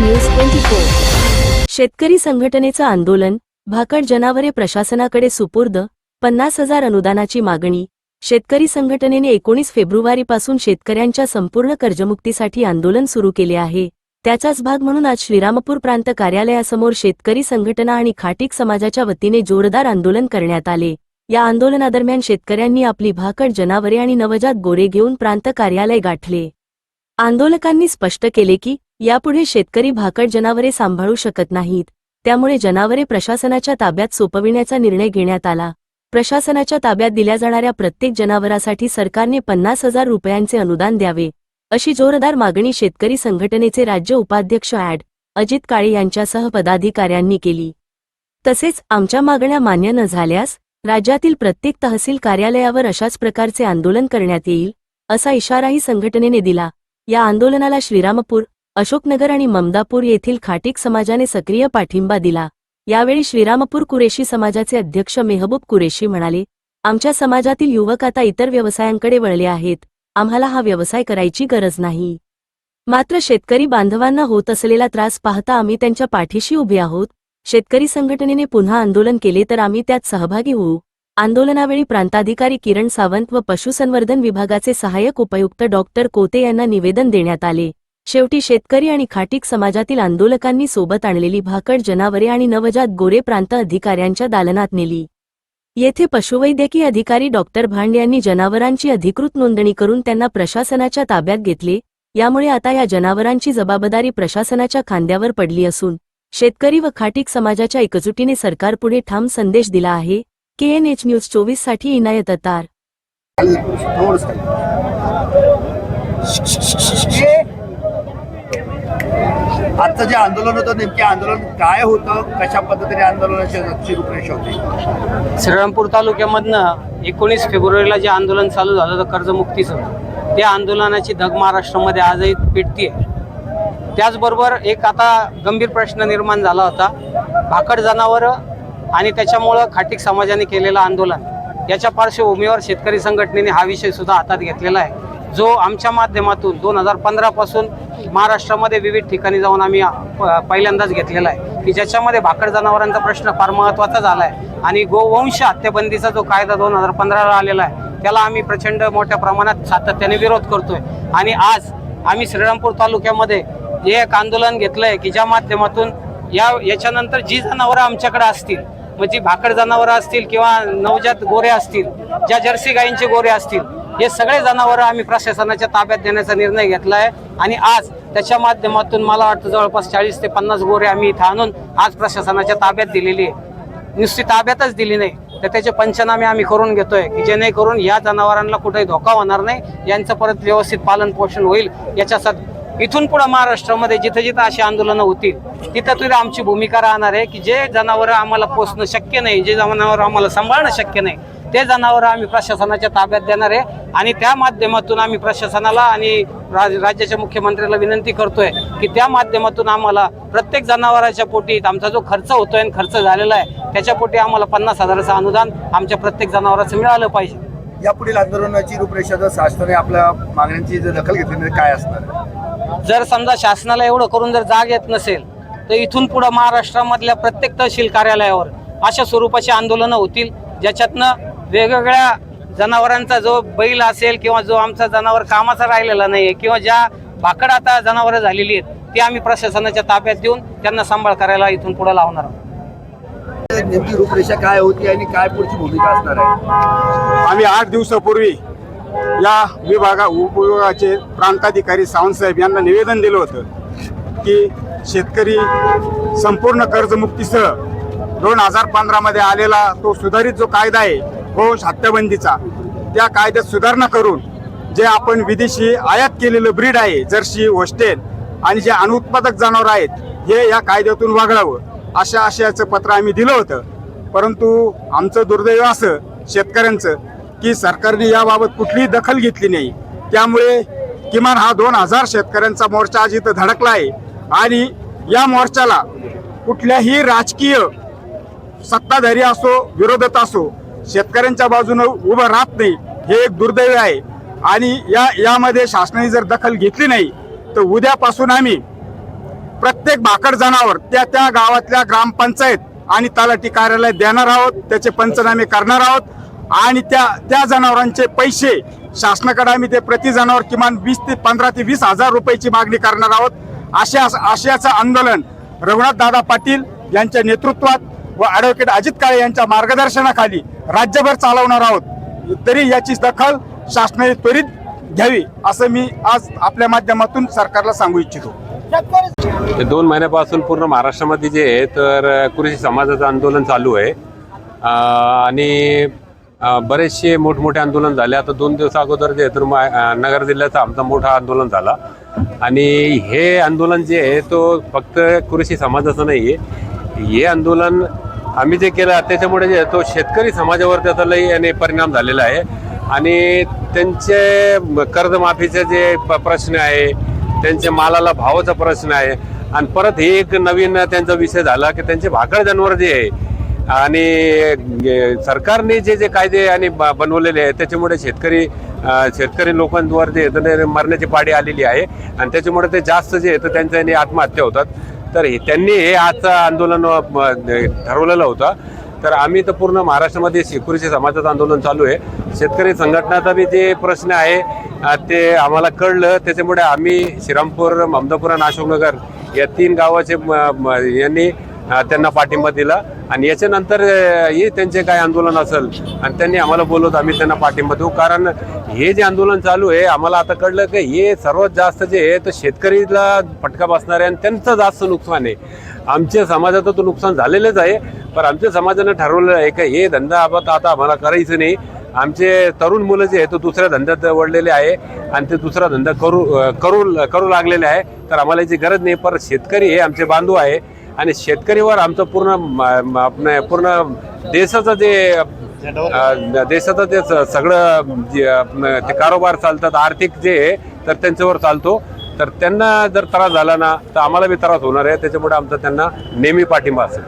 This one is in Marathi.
न्यूज ट्वेंटी फोर शेतकरी संघटनेचं आंदोलन भाकड जनावरे प्रशासनाकडे सुपूर्द पन्नास हजार अनुदानाची मागणी. शेतकरी संघटनेने एकोणीस फेब्रुवारीपासून शेतकऱ्यांच्या संपूर्ण कर्जमुक्तीसाठी आंदोलन सुरू केले आहे. त्याचाच भाग म्हणून आज श्रीरामपूर प्रांत कार्यालयासमोर शेतकरी संघटना आणि खाटीक समाजाच्या वतीने जोरदार आंदोलन करण्यात आले. या आंदोलनादरम्यान शेतकऱ्यांनी आपली भाकड जनावरे आणि नवजात गोरे घेऊन प्रांत कार्यालय गाठले. आंदोलकांनी स्पष्ट केले की यापुढे शेतकरी भाकड जनावरे सांभाळू शकत नाहीत. त्यामुळे जनावरे प्रशासनाच्या ताब्यात सोपविण्याचा निर्णय घेण्यात आला. प्रशासनाच्या ताब्यात दिल्या जाणाऱ्या प्रत्येक जनावरासाठी सरकारने पन्नास हजार रुपयांचे अनुदान द्यावे अशी जोरदार मागणी शेतकरी संघटनेचे राज्य उपाध्यक्ष ॲड. अजित काळे यांच्यासह पदाधिकाऱ्यांनी केली. तसेच आमच्या मागण्या मान्य न झाल्यास राज्यातील प्रत्येक तहसील कार्यालयावर अशाच प्रकारचे आंदोलन करण्यात येईल असा इशाराही संघटनेने दिला. या आंदोलनाला श्रीरामपूर अशोकनगर आणि ममदापूर येथील खाटीक समाजाने सक्रिय पाठिंबा दिला. यावेळी श्रीरामपूर कुरेशी समाजाचे अध्यक्ष मेहबूब कुरेशी म्हणाले आमच्या समाजातील युवक आता इतर व्यवसायांकडे वळले आहेत. आम्हाला हा व्यवसाय करायची गरज नाही. मात्र शेतकरी बांधवांना होत असलेला त्रास पाहता आम्ही त्यांच्या पाठीशी उभे आहोत. शेतकरी संघटनेने पुन्हा आंदोलन केले तर आम्ही त्यात सहभागी होऊ. आंदोलनावेळी प्रांताधिकारी किरण सावंत व पशुसंवर्धन विभागाचे सहाय्यक उपयुक्त डॉक्टर कोते यांना निवेदन देण्यात आले. शेवटी शेतकरी आणि खाटीक समाजातील आंदोलकांनी सोबत आणलेली भाकड जनावरे आणि नवजात गोरे प्रांत अधिकाऱ्यांच्या दालनात नेली. येथे पशुवैद्यकीय अधिकारी डॉक्टर भांड यांनी जनावरांची अधिकृत नोंदणी करून त्यांना प्रशासनाच्या ताब्यात घेतले यामुळे आता या जनावरांची जबाबदारी प्रशासनाच्या खांद्यावर पडली असून शेतकरी व खाटीक समाजाच्या एकजुटीने सरकारपुढे ठाम संदेश दिला आहे. केएनएच न्यूज चोवीससाठी इनायत अतार. आजचं जे आंदोलन होतं नेमके आंदोलन काय होतं? कशा पद्धतीने आंदोलनाची रूपरेषा होती? श्रीरामपूर तालुक्यामधनं एकोणीस फेब्रुवारीला जे आंदोलन चालू झालं होतं कर्जमुक्तीचं त्या आंदोलनाची धग महाराष्ट्रामध्ये आजही पेटतीये. त्याचबरोबर एक आता गंभीर प्रश्न निर्माण झाला होता भाकड जनावरं आणि त्याच्यामुळं खाटीक समाजाने केलेलं आंदोलन. याच्या पार्श्वभूमीवर शेतकरी संघटनेने हा विषय सुद्धा हातात घेतलेला आहे. जो आमच्या माध्यमातून दोन हजार पंधरापासून महाराष्ट्रामध्ये विविध ठिकाणी जाऊन आम्ही प- पहिल्यांदाच घेतलेला आहे. की ज्याच्यामध्ये भाकड जनावरांचा प्रश्न फार महत्त्वाचा झाला आहे आणि गोवंश हत्याबंदीचा जो कायदा दोन हजार पंधराला आलेला आहे त्याला आम्ही प्रचंड मोठ्या प्रमाणात सातत्याने विरोध करतोय. आणि आज आम्ही श्रीरामपूर तालुक्यामध्ये हे एक आंदोलन घेतलंय की ज्या माध्यमातून या याच्यानंतर जी जनावरं आमच्याकडे असतील म्हणजे भाकड जनावरं असतील किंवा नवजात गोरे असतील ज्या जर्सी गायींचे गोरे असतील हे सगळे जनावरं आम्ही प्रशासनाच्या ताब्यात देण्याचा निर्णय घेतला आहे आणि आज त्याच्या माध्यमातून मला वाटतं जवळपास चाळीस ते पन्नास गोरे आम्ही इथं आणून आज प्रशासनाच्या ताब्यात दिलेली आहे. नुसती ताब्यातच दिली नाही. तर त्याचे पंचनामे आम्ही करून घेतोय की जेणेकरून या जनावरांना कुठेही धोका होणार नाही. यांचं परत व्यवस्थित पालन पोषण होईल. याच्यासाठी इथून पुढे महाराष्ट्रामध्ये जिथे जिथं अशी आंदोलनं होतील तिथं तिथं आमची भूमिका राहणार आहे की जे जनावरं आम्हाला पोचणं शक्य नाही जे जनावरं आम्हाला सांभाळणं शक्य नाही ते जनावरं आम्ही प्रशासनाच्या ताब्यात देणार आहे आणि त्या माध्यमातून आम्ही प्रशासनाला आणि राज राज्याच्या मुख्यमंत्र्याला विनंती करतोय की त्या माध्यमातून आम्हाला प्रत्येक जनावराच्या पोटी आमचा जो खर्च होतोय आणि खर्च झालेला आहे त्याच्या पोटी आम्हाला पन्नास हजाराचं अनुदान आमच्या प्रत्येक जनावराचं मिळालं पाहिजे यापुढील आंदोलनाची रूपरेषा जर शासनाने आपल्या मागण्यांची जर दखल घेतली काय असणार? जर समजा शासनाला एवढं करून जर जाग येत नसेल तर इथून पुढे महाराष्ट्रामधल्या प्रत्येक तहसील कार्यालयावर अशा स्वरूपाची आंदोलनं होतील ज्याच्यातनं वेगवेगळ्या जनावरांचा जो बैल असेल किंवा जो आमचा जनावर कामाचा राहिलेला नाहीये किंवा ज्या भाकड आता जनावरं झालेली आहेत ती आम्ही प्रशासनाच्या ताब्यात देऊन त्यांना सांभाळ करायला इथून पुढे लावणार आहोत. नेमकी रूपरेषा काय होती आणि काय पुढची भूमिका असणार आहे? आम्ही आठ दिवसापूर्वी या विभागा उपविभागाचे प्रांताधिकारी सावंतसाहेब यांना निवेदन दिलं होतं की शेतकरी संपूर्ण कर्जमुक्तीसह दोन हजार पंधरामध्ये आलेला तो सुधारित जो कायदा आहे हो, घोष हत्याबंदीचा त्या कायद्यात सुधारणा करून जे आपण विदेशी आयात केलेलं ब्रीड आहे जर्सी होस्टेल आणि जे अनुत्पादक जनावर आहेत हे या कायद्यातून वगळावं. अशा आशयाचं पत्र आम्ही दिलं होतं. परंतु आमचं दुर्दैव असं शेतकऱ्यांचं की सरकारने याबाबत कुठलीही दखल घेतली नाही. त्यामुळे किमान हा दोन हजार शेतकऱ्यांचा मोर्चा आज इथं धडकला आहे. आणि या मोर्चाला कुठल्याही राजकीय सत्ताधारी असो विरोधात असो शेतकऱ्यांच्या बाजूनं उभं राहत नाही हे एक दुर्दैव आहे. आणि या यामध्ये शासनाने जर दखल घेतली नाही तर उद्यापासून आम्ही प्रत्येक भाकड जनावर त्या त्या गावातल्या ग्रामपंचायत आणि तलाठी कार्यालय देणार आहोत त्याचे पंचनामे करणार आहोत. आणि त्या त्या जनावरांचे पैसे शासनाकडे आम्ही ते प्रति जनावर किमान वीस ते पंधरा ते वीस हजार रुपयाची मागणी करणार आहोत. अशा आशयाचं आंदोलन रघुनाथ दादा पाटील यांच्या नेतृत्वात व ॲडव्होकेट अजित काळे यांच्या मार्गदर्शनाखाली राज्यभर चालवणार आहोत. तरी याची दखल शासनाने त्वरित घ्यावी असं मी आज आपल्या माध्यमातून सरकारला सांगू इच्छितो. दोन महिन्यापासून पूर्ण महाराष्ट्रामध्ये जे आहे तर कृषी समाजाचं आंदोलन चालू आहे. आणि बरेचसे मोठमोठे आंदोलन झाले. आता दोन दिवस अगोदर जे तर मा- नगर जिल्ह्याचं आमचा मोठं आंदोलन झाला. आणि हे आंदोलन जे आहे तो फक्त कृषी समाजाचं नाही आहे हे आंदोलन आम्ही जे केलं त्याच्यामुळे जे तो शेतकरी समाजावर त्याचा लई याने परिणाम झालेला आहे. आणि त्यांचे कर्जमाफीचे जे प- प्रश्न आहे त्यांच्या मालाला भावाचा प्रश्न आहे आणि परत हे एक नवीन त्यांचा विषय झाला की त्यांचे भाकड जनावर जे आहे आणि सरकारने जे जे कायदे आणि ब- बनवलेले आहेत त्याच्यामुळे शेतकरी शेतकरी लोकांवर जे मरण्याची पाडी आलेली आहे आणि त्याच्यामुळे ते जास्त जे आहे तर त्यांच्या याने आत्महत्या होतात. तर हे त्यांनी हे आजचं आंदोलन ठरवलेलं होतं. तर आम्ही तर पूर्ण महाराष्ट्रामध्ये शेतकरी समाजाचं आंदोलन चालू आहे. शेतकरी संघटनाचा बी जे प्रश्न आहे. ते आम्हाला कळलं. त्याच्यामुळे आम्ही श्रीरामपूर ममदापूर आणि अशोकनगर या तीन गावाचे म- यांनी त्यांना पाठिंबा दिला. आणि याच्यानंतर हे त्यांचे काय आंदोलन असेल आणि त्यांनी आम्हाला बोलवत आम्ही त्यांना पाठिंबा देऊ. कारण हे जे आंदोलन चालू आहे आम्हाला आता कळलं की हे सर्वात जास्त जे आहे तर शेतकरीला फटका बसणार आहे आणि त्यांचं जास्त नुकसान आहे. आमच्या समाजाचं तर नुकसान झालेलंच आहे पण आमच्या समाजानं ठरवलं आहे की हे धंदा आपण आता आम्हाला करायचं नाही. आमचे तरुण मुलं जे आहे तो दुसऱ्या धंद्यात वळलेले आहे आणि ते दुसरा धंदा करू करू करू लागलेले आहे. तर आम्हाला याची गरज नाही पर शेतकरी हे आमचे बांधव आहे. आणि शेतकरीवर आमचं पूर्ण म- पूर्ण देशाचं जे देशाचं जे सगळं जे ते कारोबार चालतात आर्थिक जे तर त्यांच्यावर चालतो. तर त्यांना जर त्रास झाला ना तर आम्हाला बी त्रास होणार आहे. त्याच्यामुळे आमचा त्यांना नेहमी पाठिंबा असेल.